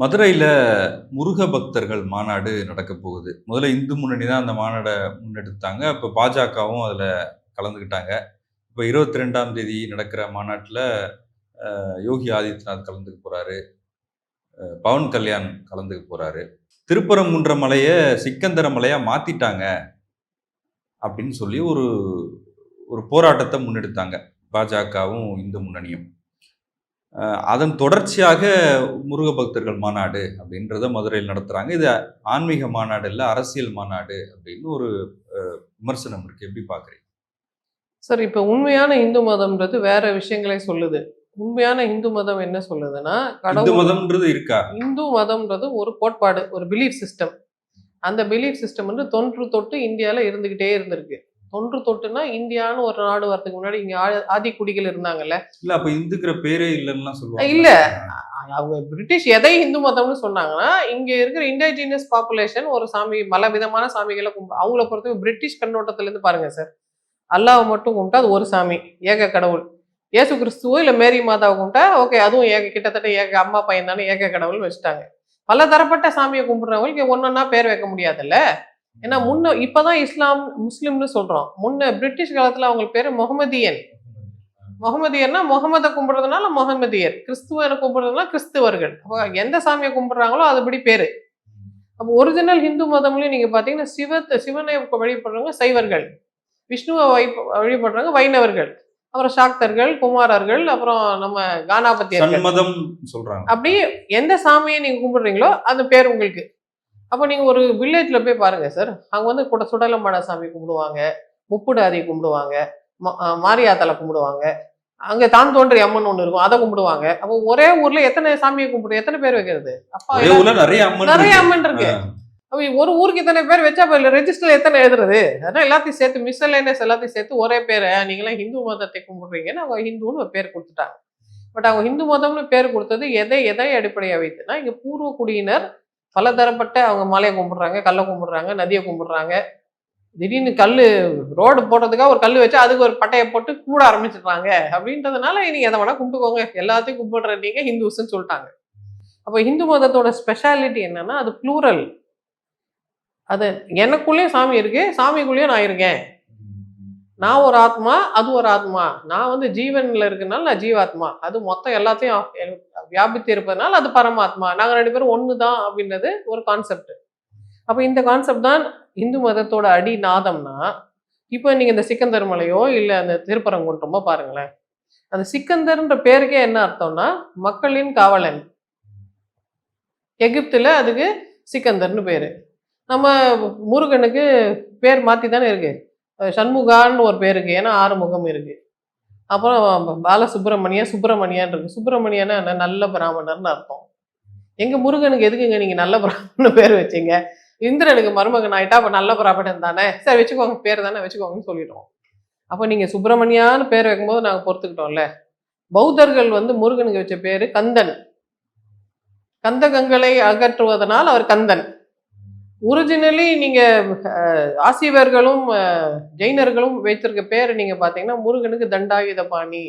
மதுரையில் முருக பக்தர்கள் மாநாடு நடக்க போகுது. முதல்ல இந்து முன்னணி தான் அந்த மாநாடை முன்னெடுத்தாங்க. இப்போ பாஜகவும் அதில் கலந்துக்கிட்டாங்க. இப்போ இருபத்தி ரெண்டாம் தேதி நடக்கிற மாநாட்டில் யோகி ஆதித்யநாத் கலந்துக்க போகிறாரு பவன் கல்யாண் கலந்துக்க போகிறாரு திருப்பரங்குன்ற மலையை சிக்கந்தர மலையாக மாற்றிட்டாங்க அப்படின்னு சொல்லி ஒரு ஒரு போராட்டத்தை முன்னெடுத்தாங்க. பாஜகவும் இந்து முன்னணியும். அதன் தொடர்ச்சியாக முருக பக்தர்கள் மாநாடு அப்படின்றத மதுரையில் நடத்துறாங்க. இது ஆன்மீக மாநாடு இல்லை அரசியல் மாநாடு அப்படின்னு ஒரு விமர்சனம் இருக்கு. எப்படி பாக்குறீங்க? சார் இப்போ உண்மையான இந்து மதம்ன்றது வேற விஷயங்களை சொல்லுது. உண்மையான இந்து மதம் என்ன சொல்லுதுன்னா இந்து கடவுள் மதம்ன்றது இருக்கா? இந்து மதம்ன்றது ஒரு கோட்பாடு ஒரு பிலீஃப் சிஸ்டம் அந்த பிலீஃப் சிஸ்டம் வந்து தொன்று தொட்டு இந்தியாவில் இருந்துகிட்டே இருந்திருக்கு. தொன்று தொட்டுனா இந்தியான்னு ஒரு நாடு வரதுக்கு முன்னாடி இங்க ஆதி குடிகள் இருந்தாங்கல்ல? இல்ல அப்ப இந்துக்கிற பேரே இல்லைன்னா சொல்லுவாங்க. இல்ல. அவங்க பிரிட்டிஷ் எதை இந்து மதம்னு சொன்னாங்கன்னா இங்க இருக்கிற இண்டிஜினியஸ் பாப்புலேஷன் ஒரு சாமி பல விதமான சாமிகளை கும்பிடு அவங்கள பொறுத்தவரை பிரிட்டிஷ் கண்ணோட்டத்துல இருந்து பாருங்க சார். அல்லாஹ் மட்டும் கும்பிட்டா அது ஒரு சாமி ஏக கடவுள். இயேசு கிறிஸ்துவோ இல்ல மேரி மாதாவை கும்பிட்டா ஓகே அதுவும் ஏக கிட்டத்தட்ட ஏக அம்மா பையன் தானே ஏக கடவுள் வச்சுட்டாங்க. பல தரப்பட்ட சாமியை கும்பிடுறவங்களுக்கு ஒன்னொன்னா பேர் வைக்க முடியாதுல்ல? ஏன்னா முன்ன இப்பதான் இஸ்லாம் முஸ்லிம்னு சொல்றோம். முன்ன பிரிட்டிஷ் காலத்துல அவங்க பேரு முகமதியன். முகமதியர்னா முகமதை கும்பிடுறதுனால முகமதியர். கிறிஸ்துவனை கும்பிடுறதுனால கிறிஸ்துவர்கள். அப்போ எந்த சாமியை கும்பிடுறாங்களோ அதுபடி பேரு. அப்போ ஒரிஜினல் ஹிந்து மதம்லயும் நீங்க பாத்தீங்கன்னா சிவத்தை சிவனை வழிபடுறவங்க சைவர்கள். விஷ்ணுவை வை- வழிபடுறவங்க வைணவர்கள். அப்புறம் சாக்தர்கள் குமாரர்கள் அப்புறம் நம்ம கானாபத்தியர்கள். சொல்றாங்க. அப்படி எந்த சாமியை நீங்க கும்பிடுறீங்களோ அந்த பேர் உங்களுக்கு. அப்போ நீங்க ஒரு வில்லேஜ்ல போய் பாருங்க சார் அங்க வந்து கூட சுடலம்பாட சாமி கும்பிடுவாங்க முப்புடாதி கும்பிடுவாங்க மாரியாத்தலை கும்பிடுவாங்க. அங்க தான் தோன்றி அம்மன் ஒண்ணு இருக்கும் அதை கும்பிடுவாங்க. அப்போ ஒரே ஊர்ல எத்தனை சாமியை கும்பிடு எத்தனை பேர் வைக்கிறது? அப்பா நிறைய அம்மன் நிறைய இருக்கு. அம்மன் இருக்கு. ஆ. அப்ப ஒரு ஊருக்கு இத்தனை பேர் வச்சா அப்ப ரெஜிஸ்டர் எத்தனை எழுதுறது? அதான் எல்லாத்தையும் சேர்த்து மிஸ்எல்லேனஸ் எல்லாத்தையும் சேர்த்து ஒரே பேரை. நீங்களாம் ஹிந்து மதத்தை கும்பிடுறீங்கன்னு அவங்க ஹிந்துன்னு ஒரு பேர் கொடுத்துட்டாங்க. பட் அவங்க ஹிந்து மதம்னு பேர் கொடுத்தது எதை எதை அடிப்படையாக வைத்துனா இங்க பூர்வ குடியினர் பலதரப்பட்ட அவங்க மலையை கும்பிடுறாங்க கல்லை கும்பிடுறாங்க நதியை கும்பிடுறாங்க. திடீர்னு கல் ரோடு போடுறதுக்காக ஒரு கல் வச்சு அதுக்கு ஒரு பட்டையை போட்டு கூட ஆரம்பிச்சிடுறாங்க. அப்படின்றதுனால நீங்கள் எதை வேணால் கும்பிட்டுக்கோங்க. எல்லாத்தையும் கும்பிடுற நீங்கள் ஹிந்துஸ்ன்னு சொல்லிட்டாங்க. அப்போ ஹிந்து மதத்தோட ஸ்பெஷாலிட்டி என்னன்னா அது ப்ளூரல் அது எனக்குள்ளேயும் சாமி இருக்கு சாமிக்குள்ளேயும் நான் இருக்கேன். நான் ஒரு ஆத்மா அது ஒரு ஆத்மா. நான் வந்து ஜீவன்ல இருக்கனால நான் ஜீவாத்மா. அது மொத்தம் எல்லாத்தையும் வியாபித்து இருப்பதனால அது பரமாத்மா. நாங்கள் ரெண்டு பேரும் ஒன்று தான் அப்படின்றது ஒரு கான்செப்ட் அப்போ இந்த கான்செப்ட் தான் இந்து மதத்தோட அடி நாதம்னா இப்போ நீங்கள் இந்த சிக்கந்தர் மலையோ இல்லை அந்த திருப்பரங்குன்றமோ பாருங்களேன். அந்த சிக்கந்தர்ன்ற பேருக்கே என்ன அர்த்தம்னா மக்களின் காவலன். எகிப்தில் அதுக்கு சிக்கந்தர்னு பேர். நம்ம முருகனுக்கு பேர் மாற்றி தானே இருக்குது சண்முகான்னு ஒரு பேர் இருக்கு. ஏன்னா ஆறு முகம் இருக்கு. அப்புறம் பாலசுப்ரமணியா சுப்பிரமணியான் இருக்கு. சுப்பிரமணியன்னா என்ன? நல்ல பிராமணர்னு அர்த்தம். எங்க முருகனுக்கு எதுக்குங்க நீங்க நல்ல பிராமணன் பேர் வச்சீங்க? இந்திரனுக்கு மருமகன் ஆயிட்டா அப்ப நல்ல பிராமணன் தானே? சரி வச்சுக்கோங்க. பேர் தானே வச்சுக்கோங்கன்னு சொல்லிடுவோம் அப்போ நீங்க சுப்பிரமணியான்னு பேர் வைக்கும்போது நாங்க பொறுத்துக்கிட்டோம்ல. பௌத்தர்கள் வந்து முருகனுக்கு வச்ச பேரு கந்தன். கந்தகங்களை அகற்றுவதனால் அவர் கந்தன். ஒரிஜினலி நீங்கள் ஆசிவர்களும் ஜெயினர்களும் வைத்திருக்க பேர் நீங்கள் பார்த்தீங்கன்னா முருகனுக்கு தண்டாயுத பாணி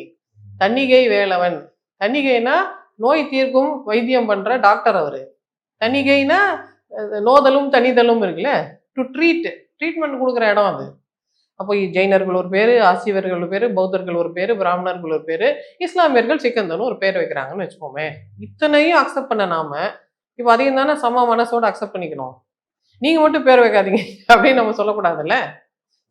தன்னிகை வேலவன். தன்னிகைனா நோய் தீர்க்கும் வைத்தியம் பண்ணுற டாக்டர் அவர். தன்னிகைனா நோதலும் தனிதலும் இருக்குல்ல? டு ட்ரீட் ட்ரீட்மெண்ட் கொடுக்குற இடம் அது. அப்போ ஜெயினர்கள் ஒரு பேர் ஆசிவர்கள் ஒரு பேர் பௌத்தர்கள் ஒரு பேர் பிராமணர்கள் ஒரு பேர் இஸ்லாமியர்கள் சிக்கந்தனும் ஒரு பேர் வைக்கிறாங்கன்னு வச்சுக்கோமே. இத்தனையும் அக்செப்ட் பண்ண நாம இப்போ அதையும் தானே சம மனசோட அக்செப்ட் பண்ணிக்கணும். நீங்க மட்டும் பேர் வைக்காதீங்க அப்படின்னு நம்ம சொல்லக்கூடாதுல்ல?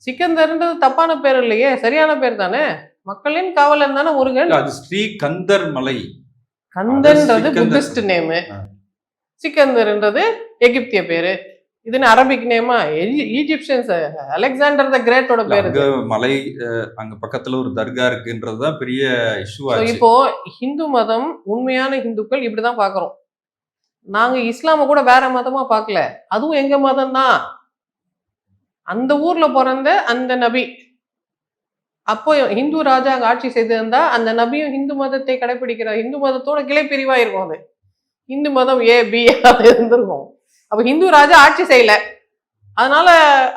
சிக்கந்தர்ன்றது தப்பான பேர் இல்லையே சரியான பேர் தானே? மக்களின் காவலன் தானே முருகன்? அது ஸ்ரீ கந்தர் மலை கந்தன்றது. Buddhist name. சிக்கந்தர்ன்றது எகிப்திய பேரு. இதுன்னு அரபிக் நேமா ஈஜிப்சியன்ஸ் அலெக்சாண்டர் த கிரேட்டோட பேர் மலை அங்க பக்கத்துல ஒரு தர்கா இருக்குன்றதுதான் பெரிய இஷ்யூ இப்போ ஹிந்து மதம் உண்மையான ஹிந்துக்கள் இப்படிதான் பாக்குறோம். நாங்க இஸ்லாம கூட வேற மதமா பார்க்கல. அதுவும் எங்க மதம் தான். அந்த ஊர்ல பிறந்த அந்த நபி. அப்போ ஹிந்து ராஜா அங்க ஆட்சி செய்திருந்தா அந்த நபியும் ஹிந்து மதத்தை கடைபிடிக்கிறார் ஹிந்து மதத்தோட கிளை பிரிவா இருக்கும் அது. இந்து மதம் ஏ பி அது இருந்திருக்கும். அப்ப ஹிந்து ராஜா ஆட்சி செய்யல. அதனால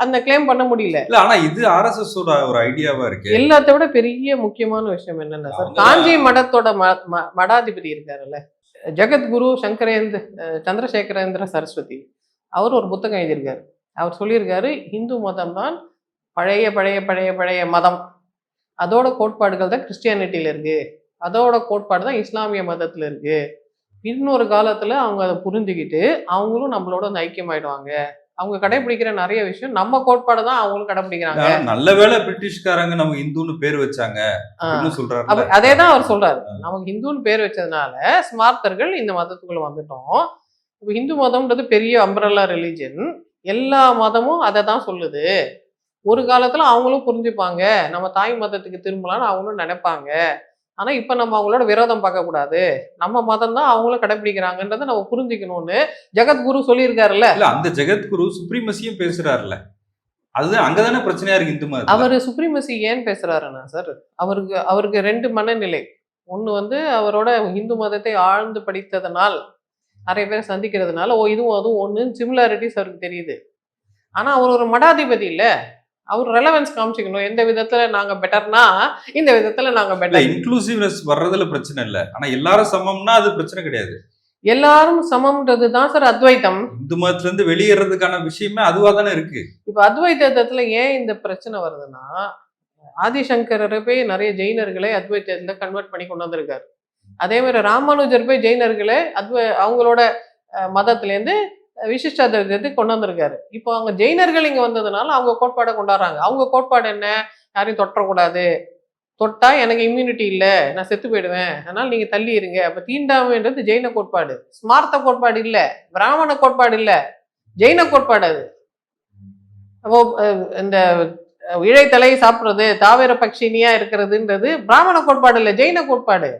அந்த கிளைம் பண்ண முடியல. இல்ல ஆனா இது ஆர்எஸ்எஸ் ஒரு ஐடியாவா இருக்கு. எல்லாத்த விட பெரிய முக்கியமான விஷயம் என்னன்னா சார் காஞ்சி மடத்தோட மடாதிபதி இருக்காருல்ல. ஜெகத்குரு சங்கரேந்திர சந்திரசேகரேந்திர சரஸ்வதி அவர் ஒரு புத்தகம் எழுதியிருக்காரு. அவர் சொல்லியிருக்காரு இந்து மதம் தான் பழைய பழைய பழைய பழைய மதம். அதோட கோட்பாடுகள் தான் கிறிஸ்டியானிட்டியில் இருக்குது அதோட கோட்பாடு தான் இஸ்லாமிய மதத்தில் இருக்குது இன்னொரு காலத்தில் அவங்க அதை புரிஞ்சுக்கிட்டு அவங்களும் நம்மளோட ஐக்கியமாயிடுவாங்க. அவங்க கடைபிடிக்கிற நிறைய விஷயம் நம்ம கோட்பாடு தான் அவங்களும் கடைபிடிக்கிறாங்க. நல்ல வேளை பிரிட்டிஷ்காரங்க நம்ம இந்துன்னு பேர் வச்சாங்க சொல்றாரு அதே தான் அவர் சொல்றாரு. நமக்கு ஹிந்துன்னு பேர் வச்சதுனால ஸ்மார்த்தர்கள் இந்த மதத்துக்குள்ள வந்துட்டோம். இப்போ ஹிந்து மதம்ன்றது பெரிய அம்பரல்லா ரிலீஜன் எல்லா மதமும் அதை தான் சொல்லுது. ஒரு காலத்துல அவங்களும் புரிஞ்சுப்பாங்க. நம்ம தாய் மதத்துக்கு திரும்பலாம்னு அவங்களும் நினைப்பாங்க. ஆனா இப்ப நம்ம அவங்களோட விரோதம் பார்க்க கூடாது நம்ம மதம் தான் அவங்களும் கடைபிடிக்கிறாங்கன்றதை நம்ம புரிஞ்சுக்கணும்னு ஜெகத்குரு சொல்லியிருக்காருல்ல. இல்ல அந்த ஜெகத்குரு சுப்ரீமசியும் பேசுறாருல்ல. அதுதான் அங்கதானே பிரச்சனையா இருக்கு இந்து மதத்துல? அவர் சுப்ரீமசி ஏன் பேசுறாருன்னா சார் அவருக்கு அவருக்கு ரெண்டு மனநிலை. ஒன்று வந்து அவரோட இந்து மதத்தை ஆழ்ந்து படித்ததனால் நிறைய பேர் சந்திக்கிறதுனால ஓ இதுவும் அதுவும் ஒன்று சிமிலாரிட்டிஸ் அவருக்கு தெரியுது. ஆனால் அவர் ஒரு மடாதிபதி இல்லை. அவர் ரெலவன்ஸ் காமிச்சிக்கணும். எந்த விதத்துல நாங்க பெட்டர்னா இந்த விதத்துல நாங்க பெட்டர் இன்க்ளூசிவ்னஸ் வர்றதுல பிரச்சனை இல்ல. ஆனா எல்லாரும் சமம்னா அது பிரச்சனை கிடையாது. எல்லாரும் சமம்ன்றது தான் சார் அத்வைத்தம். இந்து மதத்துல இருந்து வெளியேறதுக்கான விஷயமே அதுவா தானே இருக்கு. இப்போ அத்வைதத்துல ஏன் இந்த பிரச்சனை வருதுன்னா ஆதிசங்கரரை போய் நிறைய ஜெயினர்களை அத்வைத்தத்துல கன்வெர்ட் பண்ணி கொண்டு வந்திருக்காரு. அதே மாதிரி ராமானுஜர் போய் ஜெயினர்களை அத்வை அவங்களோட மதத்திலேருந்து விசிஷ்டாத்வைதத்துக்கு கொண்டு வந்திருக்காரு. இப்போ அவங்க ஜெயினர்கள் இங்கே வந்ததுனால அவங்க கோட்பாடை கொண்டாடுறாங்க. அவங்க கோட்பாடு என்ன? யாரையும் தொட்டக்கூடாது தொட்டா எனக்கு இம்யூனிட்டி இல்லை. நான் செத்து போயிடுவேன். அதனால் நீங்கள் தள்ளி இருங்க. அப்போ தீண்டாமைன்றது ஜெயின கோட்பாடு. ஸ்மார்த்த கோட்பாடு இல்லை. பிராமண கோட்பாடு இல்லை. ஜெயின கோட்பாடு அது. அப்போ இந்த அஹ், இழைத்தலை சாப்பிட்றது தாவர பட்சினியா இருக்கிறதுன்றது பிராமண கோட்பாடு இல்லை. ஜெயின கோட்பாடு.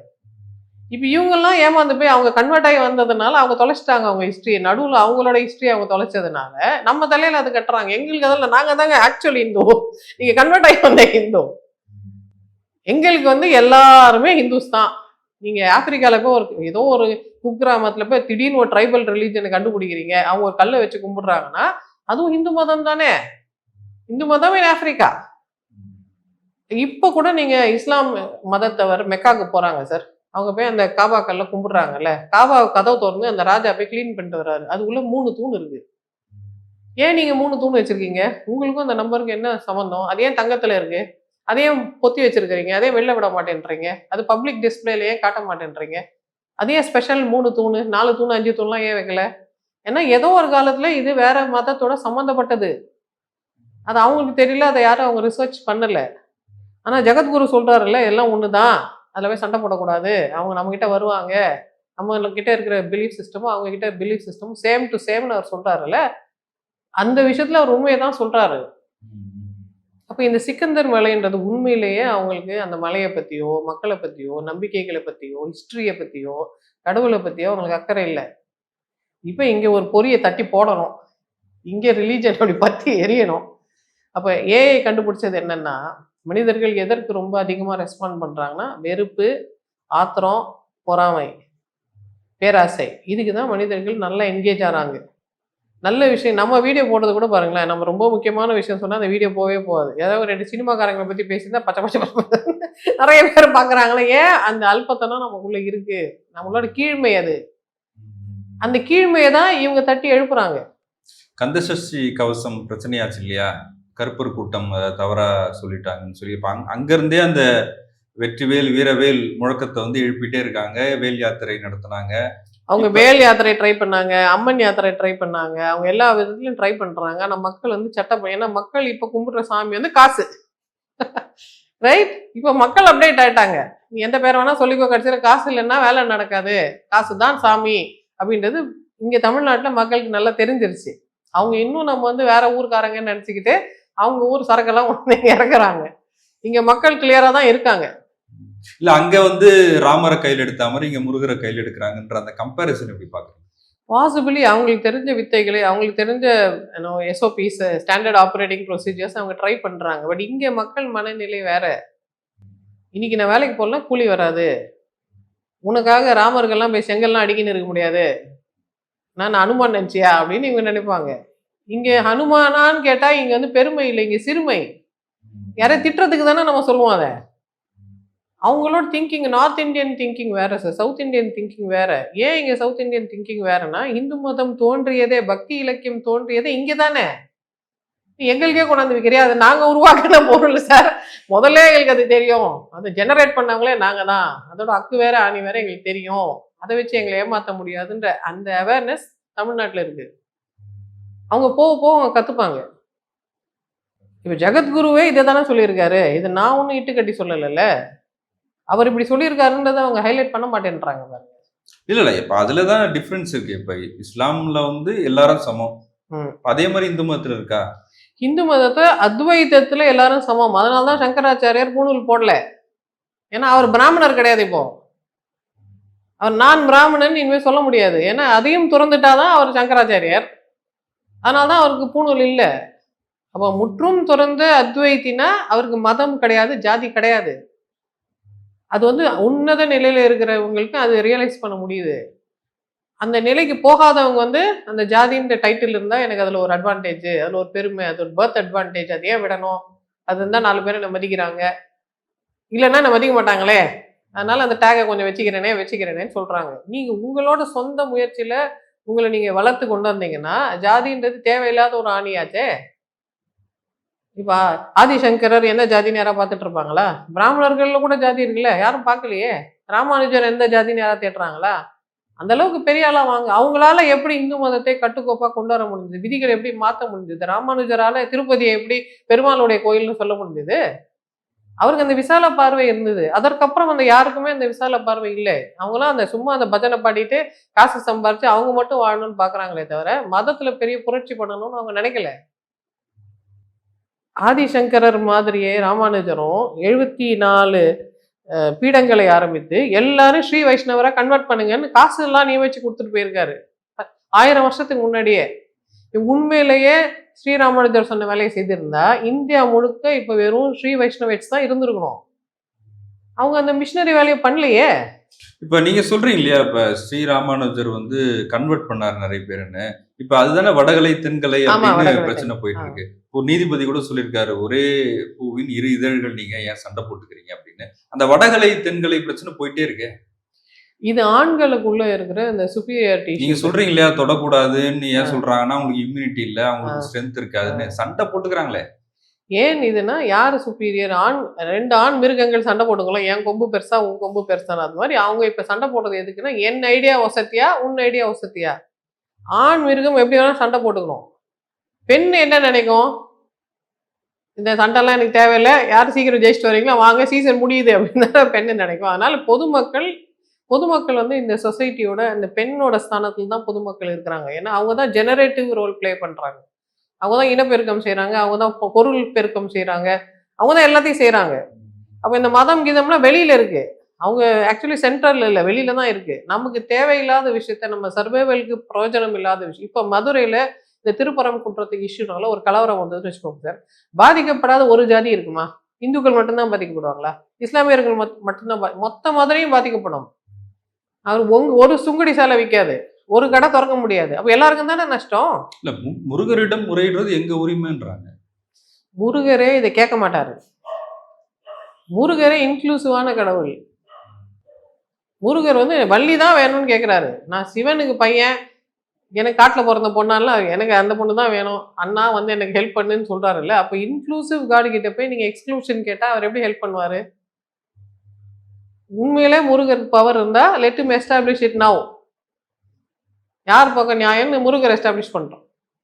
இப்போ இவங்கெல்லாம் ஏமாந்து போய் அவங்க கன்வெர்ட் ஆகி வந்ததுனால அவங்க தொலைச்சிட்டாங்க அவங்க ஹிஸ்ட்ரி நடுவில் அவங்களோட ஹிஸ்ட்ரி அவங்க தொலைச்சதுனால நம்ம தலையில் அது கட்டுறாங்க. எங்களுக்கு அதெல்லாம் நாங்கள் தாங்க ஆக்சுவலி இந்து. நீங்கள் கன்வெர்ட் ஆகி வந்த இந்து. எங்களுக்கு வந்து எல்லாருமே ஹிந்துஸ் தான். நீங்கள் ஆப்பிரிக்காவில் போய் ஒரு ஏதோ ஒரு குக்கிராமத்தில் போய் திடீர்னு ஒரு ட்ரைபல் ரிலீஜனை கண்டுபிடிக்கிறீங்க. அவங்க ஒரு கல்லை வச்சு கும்பிடுறாங்கன்னா அதுவும் இந்து மதம் தானே? இந்து மதம் in ஆப்பிரிக்கா? இப்போ கூட நீங்கள் இஸ்லாம் மதத்தவர் மெக்காக்கு போகிறாங்க சார். அவங்க போய் அந்த காபாக்கல்ல கும்பிடுறாங்கல்ல. காபா கதவு திறந்து அந்த ராஜா போய் க்ளீன் பண்ணிட்டு வர்றாரு. அதுக்குள்ள மூணு தூண் இருக்கு. ஏன் நீங்க மூணு தூண் வச்சிருக்கீங்க? உங்களுக்கும் அந்த நம்பருக்கு என்ன சம்மந்தம் அது ஏன் தங்கத்துல இருக்கு? அதையும் பொத்தி வச்சிருக்கிறீங்க. அதே வெளில விட மாட்டேன்றீங்க. அது பப்ளிக் டிஸ்பிளேல ஏன் காட்ட மாட்டேன்றீங்க? அதே ஸ்பெஷல் மூணு தூண் நாலு தூண் அஞ்சு தூண்லாம் ஏன் வைக்கல? ஏன்னா ஏதோ ஒரு காலத்துல இது வேற மதத்தோட சம்மந்தப்பட்டது அது அவங்களுக்கு தெரியல அதை யாரும் அவங்க ரிசர்ச் பண்ணல. ஆனா ஜெகத்குரு சொல்றாருல்ல எல்லாம் ஒண்ணுதான். அதில் போய் சண்டை போடக்கூடாது. அவங்க நம்மக்கிட்ட வருவாங்க. நம்மகிட்ட இருக்கிற பிலீஃப் சிஸ்டமும் அவங்கக்கிட்ட பிலீஃப் சிஸ்டமும் சேம் டு சேம்னு அவர் சொல்கிறாருல்ல அந்த விஷயத்தில் அவர் உண்மையை தான் சொல்கிறாரு அப்போ இந்த சிக்கந்தர் மலைன்றது உண்மையிலேயே அவங்களுக்கு அந்த மலையை பற்றியோ மக்களை பற்றியோ நம்பிக்கைகளை பற்றியோ ஹிஸ்ட்ரியை பற்றியோ கடவுளை பற்றியோ அவங்களுக்கு அக்கறை இல்லை. இப்போ இங்கே ஒரு பொரியை தட்டி போடணும். இங்கே ரிலீஜன் அப்படி பற்றி எரியணும். அப்போ ஏஐ கண்டுபிடிச்சது என்னன்னா மனிதர்கள் எதற்கு ரொம்ப அதிகமாக ரெஸ்பாண்ட் பண்ணுறாங்கன்னா வெறுப்பு ஆத்திரம் பொறாமை பேராசை. இதுக்கு தான் மனிதர்கள் நல்லா என்கேஜ் ஆகிறாங்க நல்ல விஷயம் நம்ம வீடியோ போடுறது கூட பாருங்களேன் நம்ம ரொம்ப முக்கியமான விஷயம் சொன்னால் அந்த வீடியோ போவே போகாது. ஏதாவது ஒரு ரெண்டு சினிமாக்காரங்களை பற்றி பேசியிருந்தா பச்சை பச்சை பச்சை நிறைய பேர் பார்க்குறாங்களே ஏன் அந்த அல்பத்தனம் நமக்குள்ளே இருக்குது நம்மளோட கீழ்மை அது. அந்த கீழ்மையை தான் இவங்க தட்டி எழுப்புறாங்க. கந்தசஷ்டி கவசம் பிரச்சனையாச்சு இல்லையா? கருப்பர் கூட்டம் தவறா சொல்லிட்டாங்கன்னு சொல்லி இப்ப அங்க- அங்கிருந்தே அந்த வெற்றிவேல் வீரவேல் முழக்கத்தை வந்து எழுப்பிட்டே இருக்காங்க. வேல் யாத்திரை நடத்துனாங்க. அவங்க வேல் யாத்திரை ட்ரை பண்ணாங்க அம்மன் யாத்திரை ட்ரை பண்ணாங்க. அவங்க எல்லா விதத்துலயும் ட்ரை பண்றாங்க. ஆனா மக்கள் வந்து சட்டை ஏன்னா மக்கள் இப்ப கும்பிடுற சாமி வந்து காசு. ரைட் இப்ப மக்கள் அப்டேட் ஆயிட்டாங்க. நீ எந்த பேர் வேணா சொல்லிக்கோ கடைசியில காசு இல்லைன்னா வேலை நடக்காது. காசு தான் சாமி அப்படின்றது இங்க தமிழ்நாட்டுல மக்களுக்கு நல்லா தெரிஞ்சிருச்சு. அவங்க இன்னும் நம்ம வந்து வேற ஊர்க்காரங்கன்னு நினைச்சுக்கிட்டு அவங்க ஊர் சரக்கெல்லாம் வந்து இறக்குறாங்க. இங்க மக்கள் கிளியரா தான் இருக்காங்க. இல்ல அங்க வந்து ராமரை கையில் எடுத்த மாதிரி இங்க முருகரை கையில் எடுக்கிறாங்கன்ற அந்த கம்பேரிசன் எப்படி பாக்குறீங்க பாசிபிளி அவங்களுக்கு தெரிஞ்ச வித்தைகளை அவங்களுக்கு தெரிஞ்ச எஸ்ஓபிஸ் ஸ்டாண்டர்ட் ஆப்ரேட்டிங் ப்ரொசீஜர்ஸ் அவங்க ட்ரை பண்றாங்க. பட் இங்க மக்கள் மனநிலை வேற. இன்னைக்கு நான் வேலைக்கு போகலாம் கூலி வராது. உனக்காக ராமர்கள்லாம் போய் செங்கல்லாம் அடிக்கின்னு இருக்க முடியாது. நான் அனுமான் நினைச்சியா? அப்படின்னு இவங்க நினைப்பாங்க. இங்கே ஹனுமானான்னு கேட்டால் இங்கே வந்து பெருமை இல்லை இங்கே சிறுமை. யாரையும் திட்டுறதுக்கு தானே நம்ம சொல்லுவோம் அதை. அவங்களோட திங்கிங் நார்த் இந்தியன் திங்கிங் வேற சார் சவுத் இந்தியன் திங்கிங் வேற. ஏன் இங்கே சவுத் இந்தியன் திங்கிங் வேறன்னா இந்து மதம் தோன்றியதே பக்தி இலக்கியம் தோன்றியதே இங்கே தானே. எங்களுக்கே கொண்டாந்து வைக்கிறியா அது நாங்கள் உருவாக்கின பொருள் சார் முதல்ல எங்களுக்கு அது தெரியும். அதை ஜெனரேட் பண்ணவங்களே நாங்கள் தான். அதோட அக்கு வேற ஆணி வேற எங்களுக்கு தெரியும். அதை வச்சு எங்களை ஏமாற்ற முடியாதுன்ற அந்த அவேர்னஸ் தமிழ்நாட்டில் இருக்குது அவங்க போக போக அவங்க கத்துப்பாங்க. இப்ப ஜெகத்குருவே இதை தானே சொல்லியிருக்காரு. இது நான் ஒன்றும் இட்டு கட்டி சொல்லலைல்ல. அவர் இப்படி சொல்லியிருக்காருன்றதை அவங்க ஹைலைட் பண்ண மாட்டேன்றாங்க பாருங்க. இல்ல இல்ல. இப்ப அதுலதான் டிஃபரன்ஸ் இருக்கு. இப்ப இஸ்லாம்ல வந்து எல்லாரும் சமம். அதே மாதிரி இந்து மதத்துல இருக்கா? இந்து மதத்தை அத்வைதத்துல எல்லாரும் சமம். அதனால தான் சங்கராச்சாரியார் பூணூல் போடல. ஏன்னா அவர் பிராமணர் கிடையாது இப்போ. அவர் நான் பிராமணன் இனிமேல் சொல்ல முடியாது. ஏன்னா அதையும் துறந்துட்டாதான் அவர் சங்கராச்சாரியார். அதனால தான் அவருக்கு பூணூல் இல்லை. அப்போ முற்றும் துறந்த அத்வைத்தினா அவருக்கு மதம் கிடையாது ஜாதி கிடையாது. அது வந்து உன்னத நிலையில் இருக்கிறவங்களுக்கு அது ரியலைஸ் பண்ண முடியுது. அந்த நிலைக்கு போகாதவங்க வந்து அந்த ஜாதின்ற டைட்டில் இருந்தால் எனக்கு அதில் ஒரு அட்வான்டேஜ் அதில் ஒரு பெருமை அது ஒரு பர்த் அட்வான்டேஜ் அது ஏன் விடணும்? அது இருந்தால் நாலு பேர் என்னை மதிக்கிறாங்க? இல்லைன்னா என்ன மதிக்க மாட்டாங்களே? அதனால அந்த டேகை கொஞ்சம் வச்சுக்கிறேனே வச்சுக்கிறேனேன்னு சொல்கிறாங்க நீங்கள் உங்களோட சொந்த முயற்சியில் உங்களை நீங்கள் வளர்த்து கொண்டு வந்தீங்கன்னா ஜாதின்றது தேவையில்லாத ஒரு ஆணியாச்சே. இப்போ ஆதிசங்கரர் என்ன ஜாதின்னு யாரா பார்த்துட்டு இருப்பாங்களா? பிராமணர்கள் கூட ஜாதி இருக்குல்ல யாரும் பார்க்கலையே? ராமானுஜர் எந்த ஜாதின்னு யாரா தேடுறாங்களா? அந்த அளவுக்கு பெரிய ஆளாக வாங்க அவங்களால எப்படி இந்து மதத்தை கட்டுக்கோப்பாக கொண்டு வர முடிஞ்சது? விதிகளை எப்படி மாற்ற முடிஞ்சது? ராமானுஜரால திருப்பதியை எப்படி பெருமாளுடைய கோயில்னு சொல்ல முடிஞ்சது? அவருக்கு அந்த விசால பார்வை இருந்தது. அதற்கப்புறம் அந்த யாருக்குமே அந்த விசால பார்வை இல்லை. அவங்களாம் அந்த சும்மா அந்த பஜனை பாடிட்டு காசு சம்பாரிச்சு அவங்க மட்டும் வாழணும்னு பாக்குறாங்களே தவிர மதத்துல பெரிய புரட்சி பண்ணணும்னு அவங்க நினைக்கல. ஆதிசங்கரர் மாதிரியே ராமானுஜரும் எழுபத்தி நாலு பீடங்களை ஆரம்பித்து எல்லாரும் ஸ்ரீ வைஷ்ணவரா கன்வெர்ட் பண்ணுங்கன்னு காசு எல்லாம் நியமிச்சு கொடுத்துட்டு போயிருக்காரு. ஆயிரம் வருஷத்துக்கு முன்னாடியே. உண்மையிலேயே ஸ்ரீராமானுஜர் சொன்ன வேலையை செய்திருந்தா இந்தியா முழுக்க இப்ப வெறும் ஸ்ரீ வைஷ்ணவேட்ஸ் தான் இருந்திருக்கணும். அவங்க அந்த மிஷினரி வேலையை பண்ணலையே. இப்ப நீங்க சொல்றீங்க இல்லையா இப்ப ஸ்ரீராமானுஜர் வந்து கன்வெர்ட் பண்ணாரு நிறைய பேருன்னு. இப்ப அதுதானே வடகலை தென்கலை அப்படின்னு பிரச்சனை போயிட்டு. இருக்கு. ஒரு நீதிபதி கூட சொல்லியிருக்காரு ஒரே பூவின் இரு இதழ்கள் நீங்க ஏன் சண்டை போட்டுக்கிறீங்க? அப்படின்னு. அந்த வடகலை தென்கலை பிரச்சனை போயிட்டே இருக்கு. இது ஆண்களுக்குள்ள இருக்கிற இந்த சுப்பீரியாரிட்டி நீங்க சொல்றீங்க இல்லையா தொடக்கூடாதுன்னு ஏன். சொல்றாங்கன்னா அவங்களுக்கு இம்யூனிட்டி இல்ல அவங்களுக்கு ஸ்ட்ரென்த் இருக்காதுன்னு சண்டை போட்டுக்கிறாங்களே. ஏன் இதுனா யாரு சுப்பீரியர் ஆண் ரெண்டு ஆண் மிருகங்கள் சண்டை போட்டுக்கலாம். என் கொம்பு பெருசா உன் கொம்பு பெருசா அது மாதிரி அவங்க இப்ப சண்டை போடுறது எதுக்குன்னா என் ஐடியா வசதியா உன் ஐடியா வசதியா? ஆண் மிருகம் எப்படி வேணா சண்டை போட்டுக்கணும். பெண் என்ன நினைக்கும்? இந்த சண்டைலாம் எனக்கு தேவையில்லை. யார் சீக்கிரம் ஜெயிச்சுட்டு வரீங்களோ வாங்க சீசன் முடியுது அப்படின்னு தான் பெண்ணு நினைக்கும். அதனால பொதுமக்கள் பொதுமக்கள் வந்து இந்த சொசைட்டியோட இந்த பெண்ணோட ஸ்தானத்தில் தான் பொதுமக்கள் இருக்கிறாங்க. ஏன்னா அவங்க தான் ஜெனரேட்டிவ் ரோல் ப்ளே பண்ணுறாங்க அவங்க தான் இனப்பெருக்கம் செய்கிறாங்க அவங்க தான் பொருள் பெருக்கம் செய்கிறாங்க அவங்க தான் எல்லாத்தையும் செய்கிறாங்க அப்போ இந்த மதம் கீதம்லாம் வெளியில் இருக்குது அவங்க ஆக்சுவலி சென்டரில் இல்லை. வெளியில தான் இருக்குது நமக்கு தேவையில்லாத விஷயத்த நம்ம சர்வைவலுக்கு பிரயோஜனம் இல்லாத விஷயம். இப்போ மதுரையில் இந்த திருப்பரம் குற்றத்துக்கு இஷ்யூனால ஒரு கலவரம் வந்ததுன்னு வச்சுக்கோங்க சார் பாதிக்கப்படாத ஒரு ஜாதி இருக்குமா? இந்துக்கள் மட்டும்தான் பாதிக்கப்படுவாங்களா? இஸ்லாமியர்கள் மட்- மட்டும்தான் பா- மொத்த மதுரையும் பாதிக்கப்படும். அவர் உங்க ஒரு சுங்குடி சேலை விற்காது ஒரு கடை திறக்க முடியாது. அப்போ எல்லாருக்கும் தானே நஷ்டம்? இல்ல முருகரிடம் முறையிடுறது எங்க உரிமைன்றாங்க? முருகரே இதை கேட்க மாட்டாரு. முருகரே இன்க்ளூசிவான கடவுள். முருகர் வந்து வள்ளி தான் வேணும்னு கேட்குறாரு நான் சிவனுக்கு பையன் எனக்கு காட்டில் பிறந்த பொண்ணாலாம் எனக்கு அந்த பொண்ணு தான் வேணும். அண்ணா வந்து எனக்கு ஹெல்ப் பண்ணுன்னு சொல்றாருல்ல. அப்போ இன்க்ளூசிவ் காடு கிட்ட போய் நீங்கள் எக்ஸ்க்ளூஷன் கேட்டால் அவர் எப்படி ஹெல்ப் பண்ணுவார்? உண்மையிலே முருகருக்கு பவர் இருந்தால் let to establish it now யார் பக்கம் நியாயம்னு முருகர் எஸ்டாப்ளிஷ் பண்ணுறோம்